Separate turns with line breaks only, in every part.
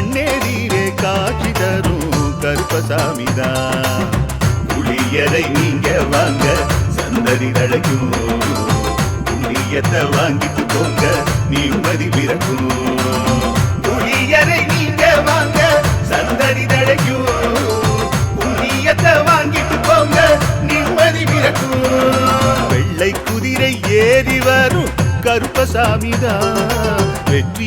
கண்ணெதிரே காட்சி தரும் கருப்பசாமிதா. புளியரை நீங்க வாங்க சந்ததி தழைக்கும் புளியத்தை வாங்கிட்டு போங்க நிம்மதி பிறக்கும் புளியரை நீங்க வாங்க சந்ததி தழைக்கும் புளியத்தை வாங்கிட்டு போங்க நிம்மதி பிறக்கும் வெள்ளை குதிரை ஏறி வரும் கருப்பசாமிதா. வெற்றி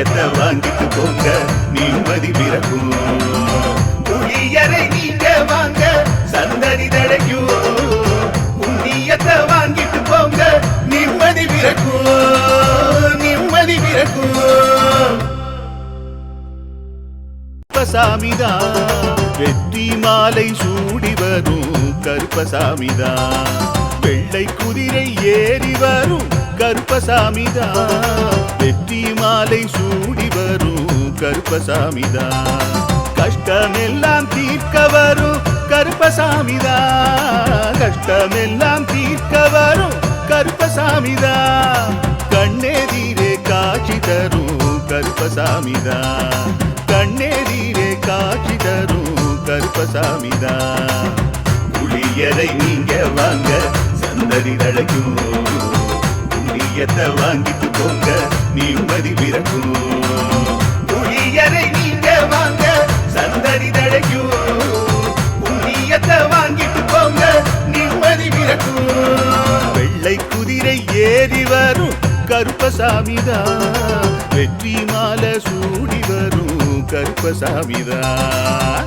எதை வாங்கிட்டு போங்க நிம்மதி பிறக்கும். புளியரை நீங்க வாங்க சந்ததி தடைக்கும். புண்ணியத்தை வாங்கிட்டு போங்க நிம்மதி பிறக்கும். நிம்மதி பிறக்கும். கருப்பசாமிதா வெற்றி மாலை சூடி வரும். கருப்பசாமிதா வெள்ளை குதிரை ஏறி வரும். கருப்பசாமிதா. வெற்றி மாலை சூடி வரும் கருப்பசாமிதா. கஷ்டமெல்லாம் தீர்க்க வரும் கருப்பசாமிதா. கஷ்டமெல்லாம் தீர்க்க வரும் கருப்பசாமிதா. கண்ணெதிரே கா காட்சி தரும் கருப்பசாமிதான் கண்ணெதிரே காட்சி தரும் கருப்பசாமிதா. புளியரை நீங்க வாங்க சந்ததி தழைக்கும் புண்ணியத்தை வாங்கிட்டு போங்க நிம்மதி பிறக்கும். புளியரை நீங்க வாங்க சந்ததி தழைக்கும். புண்ணியத்தை வாங்கிட்டு போங்க நிம்மதி பிறக்கும். வெள்ளை குதிரை ஏறி வரும் கருப்பசாமிதான் வெற்றி மாலை சூடி வரும் கருப்பசாமிதான்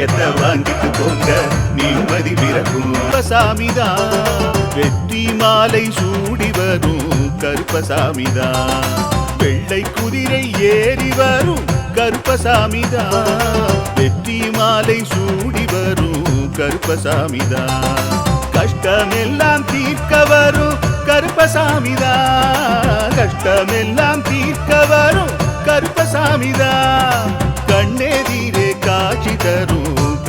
புளியத்தை வாங்கிட்டு போங்க. நிம்மதி பிறக்கும். கருப்பசாமிதான் வெற்றி மாலை சூடி வரும். கருப்பசாமிதான் வெள்ளை குதிரை ஏறி வரும். கருப்பசாமிதான் வெற்றி மாலை சூடி வரும். கருப்பசாமிதான் கஷ்டமெல்லாம் தீர்க்க வரும். கருப்பசாமிதான் கஷ்டமெல்லாம் தீர்க்க வரும். கருப்பசாமிதான் கண்ணெதிரே காட்சி தரும்.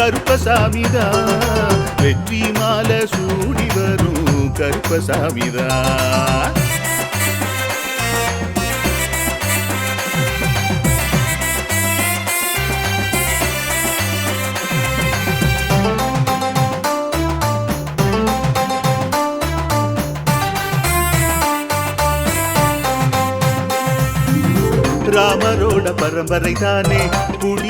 கருப்பசாமிதா. வெற்றி மாலை சூடி வரும் கருப்பசாமிதா. ராமரோட பரம்பரை தானே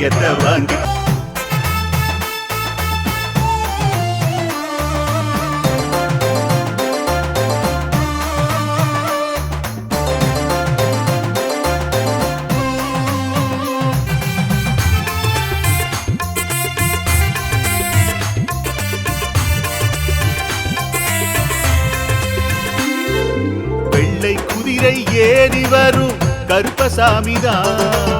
புளியத்தை வாங்கி. வெள்ளை குதிரை ஏறி வரும் கருப்பசாமிதான்.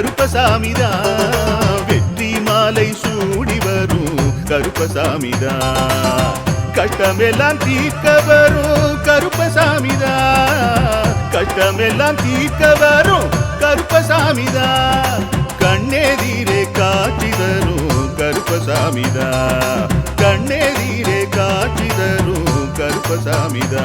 கருப்பசாமிதா வெற்றி மாலை சூடி வரும் கருப்பசாமிதா கட்டமெல்லாம் தீர்க்க வரும் கருப்பசாமிதா கட்டமெல்லாம் தீர்க்க வரும் கருப்பசாமிதான். கண்ணெதிரே காட்சி தரும் கருப்பசாமிதான். கண்ணெதிரே காட்சி தரும் கருப்பசாமிதா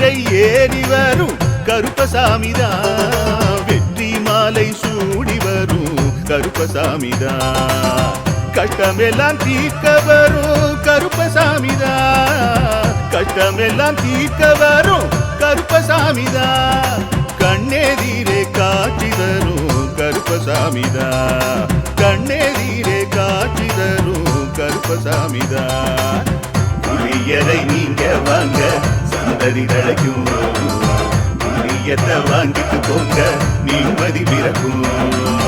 குதிரை ஏறி வரும். கருப்பசாமிதான். வெற்றி மாலை சூடி வரும். கருப்பசாமிதான். கட்டமெல்லாம் தீர்க்க வரும். கருப்பசாமிதான். கட்டமெல்லாம் தீர்க்க வரும். கருப்பசாமிதான். கண்ணெதிரே காட்சி தரும். கருப்பசாமிதான். கண்ணெதிரே காட்சி தரும். கருப்பசாமிதான். புளியரை நீங்க வாங்க. சந்ததி தழைக்கும் வாங்கிட்டு போங்க நிம்மதி பிறக்கும்.